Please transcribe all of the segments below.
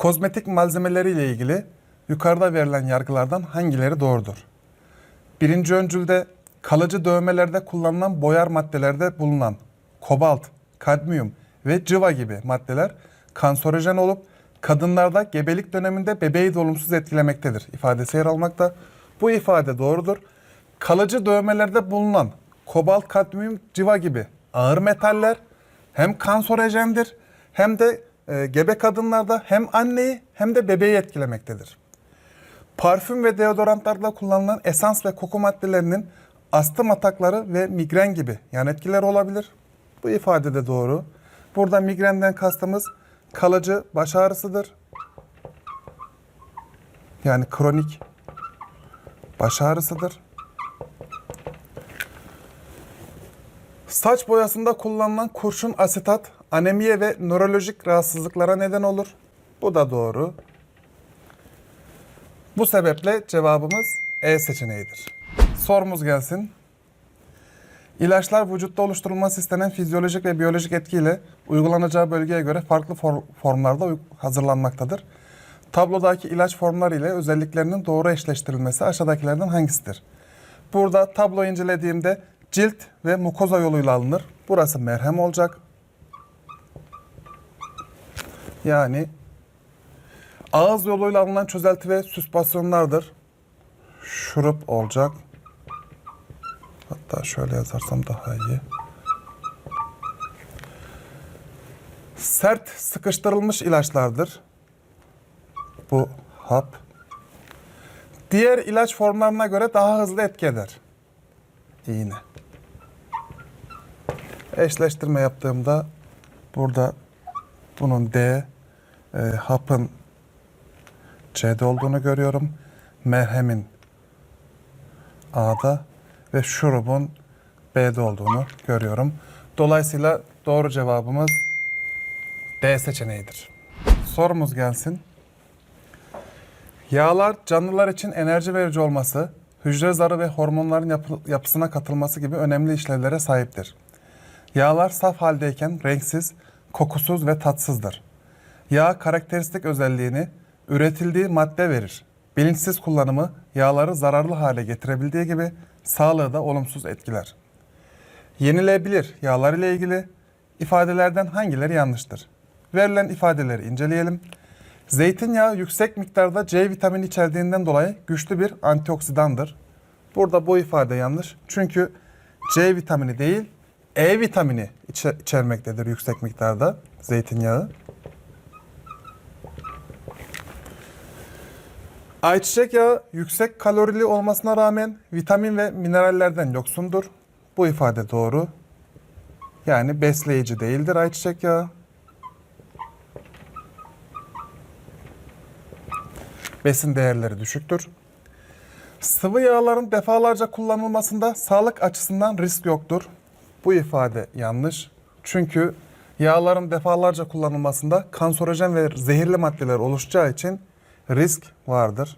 Kozmetik malzemeleriyle ilgili yukarıda verilen yargılardan hangileri doğrudur? Birinci öncülde kalıcı dövmelerde kullanılan boyar maddelerde bulunan kobalt, kadmiyum ve cıva gibi maddeler kanserojen olup kadınlarda gebelik döneminde bebeği de olumsuz etkilemektedir ifadesi yer almakta. Bu ifade doğrudur. Kalıcı dövmelerde bulunan kobalt, kadmiyum, cıva gibi ağır metaller hem kanserojendir hem de e, gebe kadınlarda hem anneyi hem de bebeği etkilemektedir. Parfüm ve deodorantlarda kullanılan esans ve koku maddelerinin astım atakları ve migren gibi yan etkileri olabilir. Bu ifade de doğru. Burada migrenden kastımız kalıcı baş ağrısıdır. Yani kronik baş ağrısıdır. Saç boyasında kullanılan kurşun asetat anemiye ve nörolojik rahatsızlıklara neden olur. Bu da doğru. Bu sebeple cevabımız E seçeneğidir. Sorumuz gelsin. İlaçlar vücutta oluşturulması istenen fizyolojik ve biyolojik etkiyle uygulanacağı bölgeye göre farklı for- formlarda hazırlanmaktadır. Tablodaki ilaç formları ile özelliklerinin doğru eşleştirilmesi aşağıdakilerden hangisidir? Burada tablo incelediğimde cilt ve mukoza yoluyla alınır. Burası merhem olacak. Yani ağız yoluyla alınan çözelti ve süspansiyonlardır. Şurup olacak. Hatta şöyle yazarsam daha iyi. Sert sıkıştırılmış ilaçlardır. Bu hap. Diğer ilaç formlarına göre daha hızlı etki eder. İğne. Eşleştirme yaptığımda burada bunun D, e, hapın C'de olduğunu görüyorum. Merhemin A'da ve şurubun B'de olduğunu görüyorum. Dolayısıyla doğru cevabımız D seçeneğidir. Sorumuz gelsin. Yağlar canlılar için enerji verici olması, hücre zarı ve hormonların yapı- yapısına katılması gibi önemli işlevlere sahiptir. Yağlar saf haldeyken renksiz, kokusuz ve tatsızdır. Yağ karakteristik özelliğini üretildiği madde verir. Bilinçsiz kullanımı yağları zararlı hale getirebildiği gibi sağlığı da olumsuz etkiler. Yenilebilir yağlar ile ilgili ifadelerden hangileri yanlıştır? Verilen ifadeleri inceleyelim. Zeytinyağı yüksek miktarda C vitamini içerdiğinden dolayı güçlü bir antioksidandır. Burada bu ifade yanlış. Çünkü C vitamini değil, E vitamini içe- içermektedir yüksek miktarda zeytinyağı. Ayçiçek yağı yüksek kalorili olmasına rağmen vitamin ve minerallerden yoksundur. Bu ifade doğru. Yani besleyici değildir ayçiçek yağı. Besin değerleri düşüktür. Sıvı yağların defalarca kullanılmasında sağlık açısından risk yoktur. Bu ifade yanlış. Çünkü yağların defalarca kullanılmasında kanserojen ve zehirli maddeler oluşacağı için risk vardır.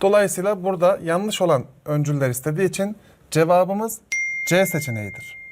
Dolayısıyla burada yanlış olan öncüller istediği için cevabımız C seçeneğidir.